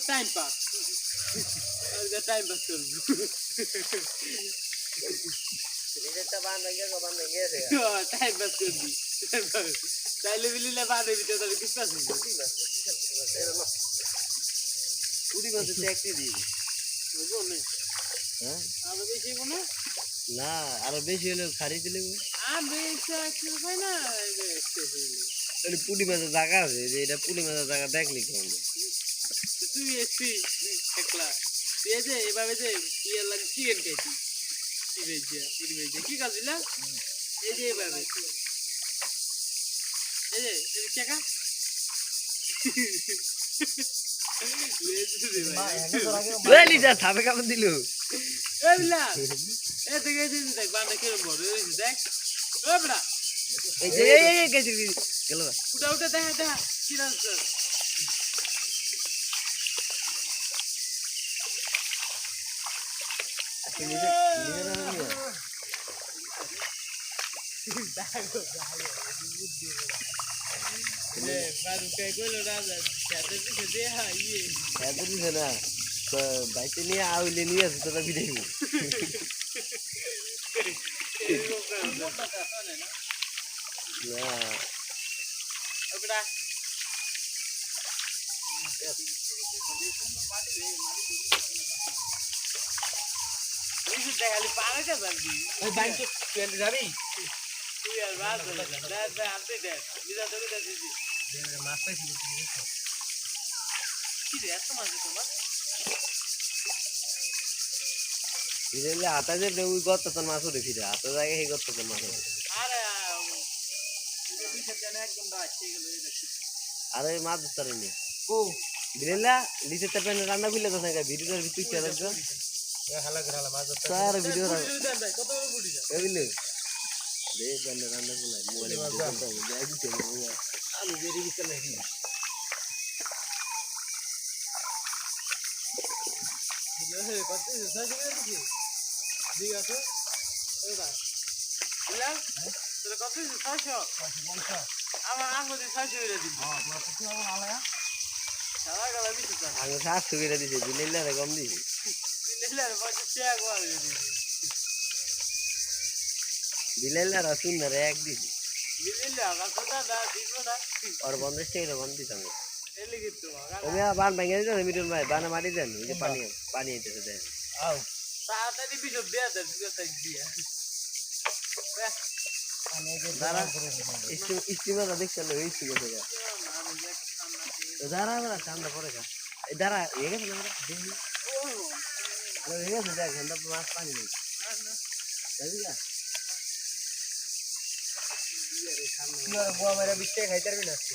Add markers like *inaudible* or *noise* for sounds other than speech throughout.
Time pass time pass time pass করবি তাইলে বিলিলে বাদে দিতে তাহলে বিশ্বাস কুড়ি মাসে ট্যাক্সি দিয়ে দিই। হ্যাঁ? আরও বেশি হইবো না? না আরও বেশি হলে ছাড়ি দিলে আমি একটু পাই না? এই যে একটু তাহলে পুলি মাছের জায়গা আছে যে এটা পুলি মাছের জায়গা দেখলি কেমন তুই এসছি একলা। তুই যে এভাবে যে ইয়ে লাগে চিকেন খাইছি কি ভেজে পুরি ভেজে কি কাজ দিলা এই যে এভাবে। এই যে এই যে টাকা লিটার থাপে কামড় দিল। এই বিলা এই দেখে এই যে দেখ বান্দা কিরম বড় হয়েছে দেখ বড়া এই যে এই, গেছে। গেল। উঠা উঠা দেখা দেখা কি রাস্তা আজকে নিজে নিজে না হলে না। বারু কে কইলো রাজা সাথে পিছে দেখা ইয়ে এত দিছে না তো বাইকে নিয়ে আউলে নিয়ে আসে তোরা বিদায় মাছ পাইছি কি রে এত মাঝে তোমার বিদায় হাতা যে ওই গত তোর মাছ উঠে ফিরে হাতে জায়গায় সেই গত তোর মাছ আরে একদম বাচ্চা গেল আরে মাছ ধরতে নি ও বিলেলা লিচে তার প্যানে রান্না করলে তো নাকি ভিডিওটার ভিতর চলে আসবে হালা করে সাতশো করে দিছে বিলেলা রে কম দিছে নিলে আর পঞ্চাশ টাকা করে দিবি বিলেলা রসুন না রে এক দিছে আর দিছে আমি এলে কিন্তু তুমি বান ভেঙে দিতে মিটুন ভাই বানা মারি দেন ওই যে পানি পানি আইতেছে দেন আও। তাড়াতাড়ি বিজব দেয়া দেন বিজব সাইজ দিয়া। আমি এই যে দাঁড়া। করে দিলাম। স্টিম স্টিমার দেখছেন ওই ঠিক আছে তো দাঁড়া দাঁড়া ঠান্ডা পরে খা এই দাঁড়া হয়ে গেছে না? দেখি। হয়ে গেছে দেখ ঠান্ডা মাছ পানি নেই বুয়া মেরা বিচ্ছে খাইতে পারবি না আজকে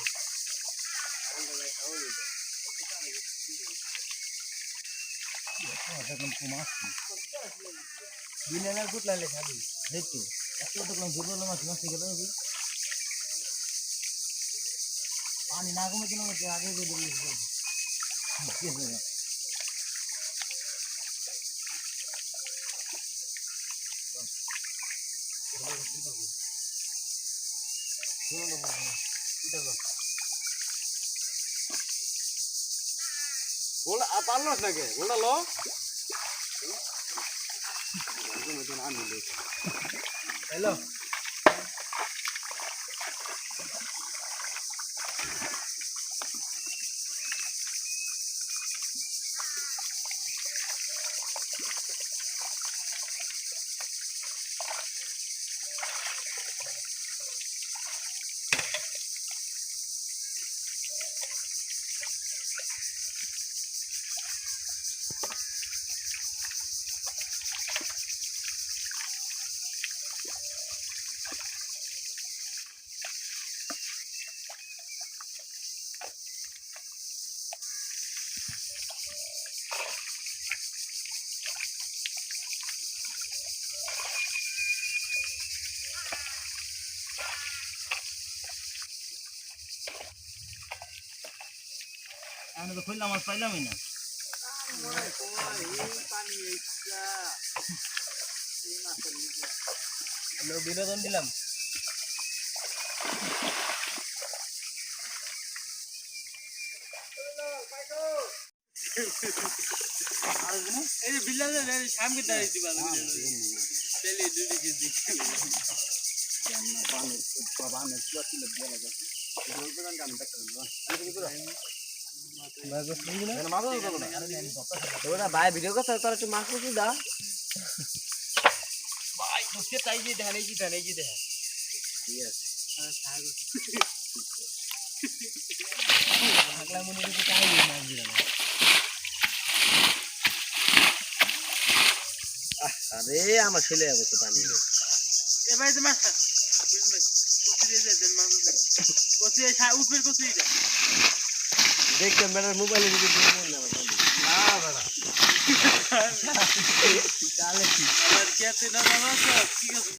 বিলেনার গুট লালে খাবি দেখতো তো কোনো দুর্বল মাছ মাছ গেল নাকি পানি না কমে কেন আগে যে দিলি বলা পারল নাকি? বলা লো। হ্যালো। আমি তো খুললাম মাছ পাইলামই না বিনোদন দিলাম এই যে বিল্লাদের সামনে দাঁড়িয়ে দিবা তেলে দুটি কেজি ওরা ভাই ভিডিও কথা তোর একটু মাছ কুচি দা ভাই দোষকে তাই যে দেখেন এই যে দেখেন এই যে দেখেন আগলা মনে হচ্ছে তাই মাছ দিলাম আরে আমার ছেলে যাবে তো পানি এ ভাই তোমার ভাই কচি দিয়ে দেন মাছ কচি উপরের কচি এটা দেখতে বেটার মোবাইলে যদি না বেড়া তাহলে *laughs* না ঠিক আছে।